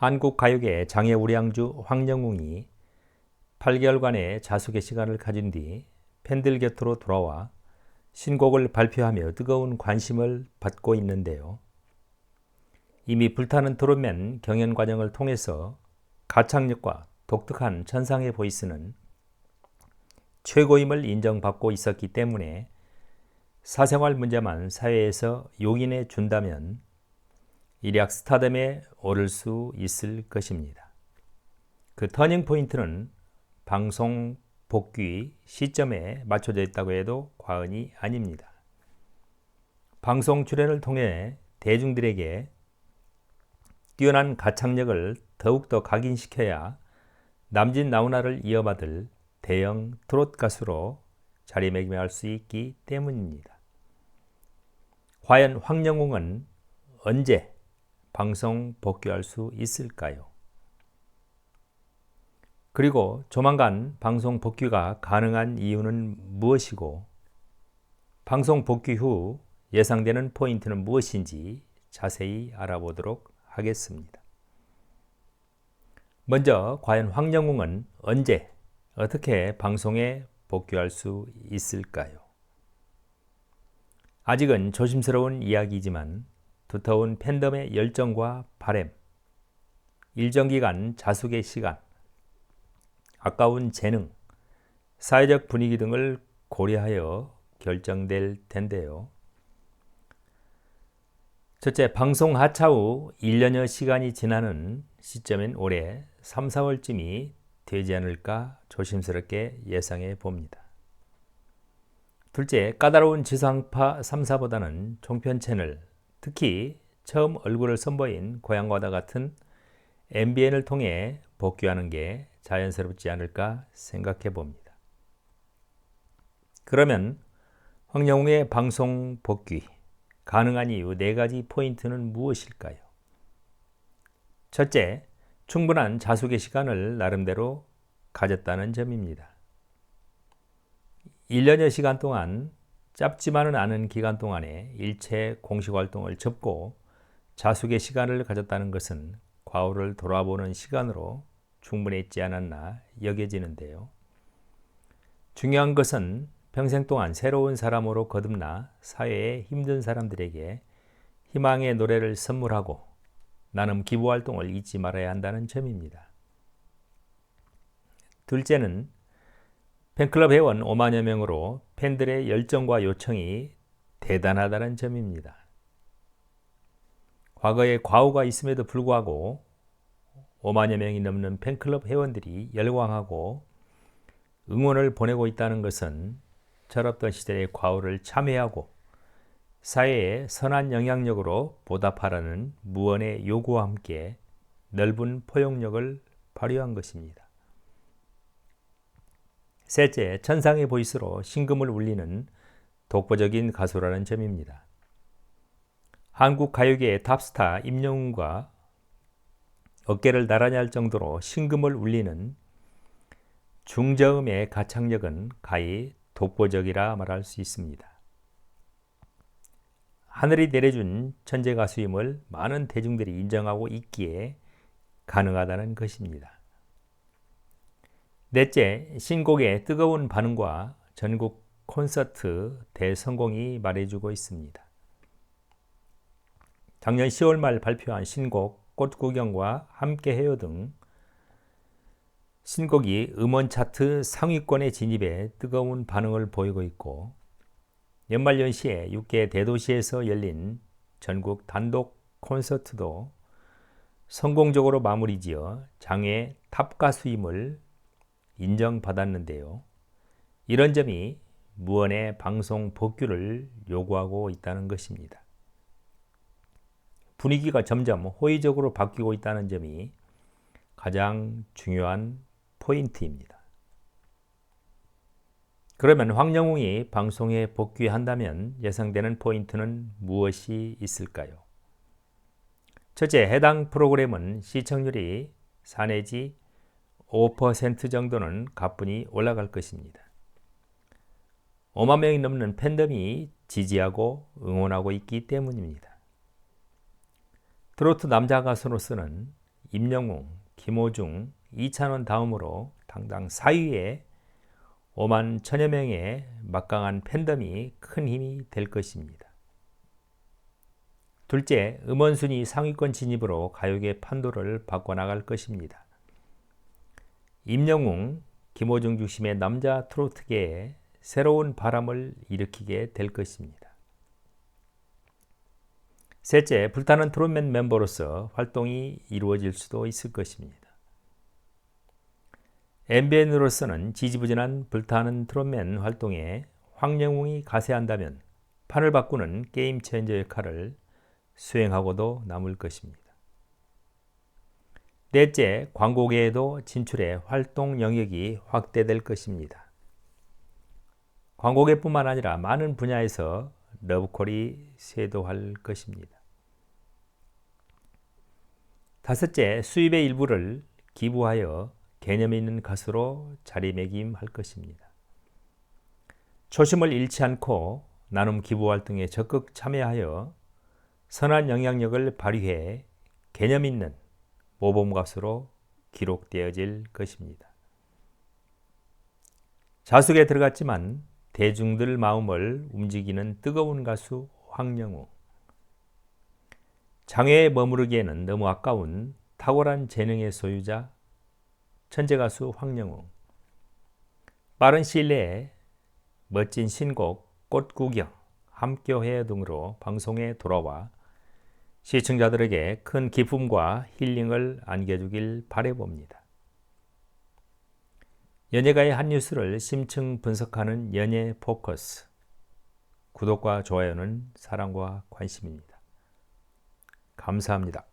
한국 가요계 장애우량주 황영웅이 8개월간의 자숙의 시간을 가진 뒤 팬들 곁으로 돌아와 신곡을 발표하며 뜨거운 관심을 받고 있는데요. 이미 불타는 트롯맨 경연 과정을 통해서 가창력과 독특한 천상의 보이스는 최고임을 인정받고 있었기 때문에 사생활 문제만 사회에서 용인해 준다면 일약 스타덤에 오를 수 있을 것입니다. 그 터닝 포인트는 방송 복귀 시점에 맞춰져 있다고 해도 과언이 아닙니다. 방송 출연을 통해 대중들에게 뛰어난 가창력을 더욱더 각인시켜야 남진 나훈아를 이어받을 대형 트롯 가수로 자리매김할 수 있기 때문입니다. 과연 황영웅은 언제 방송 복귀할 수 있을까요? 그리고 조만간 방송 복귀가 가능한 이유는 무엇이고 방송 복귀 후 예상되는 포인트는 무엇인지 자세히 알아보도록 하겠습니다. 먼저 과연 황영웅은 언제 어떻게 방송에 복귀할 수 있을까요? 아직은 조심스러운 이야기지만 두터운 팬덤의 열정과 바램, 일정 기간 자숙의 시간, 아까운 재능, 사회적 분위기 등을 고려하여 결정될 텐데요. 첫째, 방송 하차 후 1년여 시간이 지나는 시점인 올해 3, 4월쯤이 되지 않을까 조심스럽게 예상해 봅니다. 둘째, 까다로운 지상파 3사보다는 종편 채널, 특히 처음 얼굴을 선보인 고향과다 같은 MBN을 통해 복귀하는 게 자연스럽지 않을까 생각해 봅니다. 그러면 황영웅의 방송 복귀 가능한 이유 네 가지 포인트는 무엇일까요? 첫째, 충분한 자숙의 시간을 나름대로 가졌다는 점입니다. 1년여 시간 동안 짧지만은 않은 기간 동안에 일체 공식 활동을 접고 자숙의 시간을 가졌다는 것은 과거를 돌아보는 시간으로 충분했지 않았나 여겨지는데요. 중요한 것은 평생 동안 새로운 사람으로 거듭나 사회의 힘든 사람들에게 희망의 노래를 선물하고 나눔 기부 활동을 잊지 말아야 한다는 점입니다. 둘째는 팬클럽 회원 5만여 명으로 팬들의 열정과 요청이 대단하다는 점입니다. 과거에 과오가 있음에도 불구하고 5만여 명이 넘는 팬클럽 회원들이 열광하고 응원을 보내고 있다는 것은 철없던 시대의 과오를 참회하고 사회에 선한 영향력으로 보답하라는 무언의 요구와 함께 넓은 포용력을 발휘한 것입니다. 셋째, 천상의 보이스로 신금을 울리는 독보적인 가수라는 점입니다. 한국 가요계의 탑스타 임영웅과 어깨를 나란히 할 정도로 신금을 울리는 중저음의 가창력은 가히 독보적이라 말할 수 있습니다. 하늘이 내려준 천재 가수임을 많은 대중들이 인정하고 있기에 가능하다는 것입니다. 넷째, 신곡의 뜨거운 반응과 전국 콘서트 대성공이 말해주고 있습니다. 작년 10월 말 발표한 신곡 꽃구경과 함께해요 등 신곡이 음원 차트 상위권에 진입해 뜨거운 반응을 보이고 있고 연말연시에 6개 대도시에서 열린 전국 단독 콘서트도 성공적으로 마무리지어 장애 탑 가수임을 인정받았는데요. 이런 점이 무언의 방송 복귀를 요구하고 있다는 것입니다. 분위기가 점점 호의적으로 바뀌고 있다는 점이 가장 중요한 포인트입니다. 그러면 황영웅이 방송에 복귀한다면 예상되는 포인트는 무엇이 있을까요? 첫째, 해당 프로그램은 시청률이 4 내지 5% 정도는 가뿐히 올라갈 것입니다. 5만 명이 넘는 팬덤이 지지하고 응원하고 있기 때문입니다. 트로트 남자 가수로서는 임영웅, 김호중, 이찬원 다음으로 당당 4위에 5만 천여 명의 막강한 팬덤이 큰 힘이 될 것입니다. 둘째, 음원 순위 상위권 진입으로 가요계 판도를 바꿔나갈 것입니다. 임영웅, 김호중 중심의 남자 트로트계에 새로운 바람을 일으키게 될 것입니다. 셋째, 불타는 트롯맨 멤버로서 활동이 이루어질 수도 있을 것입니다. MBN으로서는 지지부진한 불타는 트롯맨 활동에 황영웅이 가세한다면 판을 바꾸는 게임 체인저 역할을 수행하고도 남을 것입니다. 넷째, 광고계에도 진출해 활동 영역이 확대될 것입니다. 광고계뿐만 아니라 많은 분야에서 러브콜이 쇄도할 것입니다. 다섯째, 수입의 일부를 기부하여 개념 있는 가수로 자리매김할 것입니다. 초심을 잃지 않고 나눔 기부 활동에 적극 참여하여 선한 영향력을 발휘해 개념 있는 모범 가수로 기록되어질 것입니다. 자숙에 들어갔지만 대중들 마음을 움직이는 뜨거운 가수 황영우. 장애에 머무르기에는 너무 아까운 탁월한 재능의 소유자 천재 가수 황영우. 빠른 시일 내에 멋진 신곡 꽃구경 함께해 등으로 방송에 돌아와 시청자들에게 큰 기쁨과 힐링을 안겨주길 바래봅니다. 연예가의 한 뉴스를 심층 분석하는 연예 포커스. 구독과 좋아요는 사랑과 관심입니다. 감사합니다.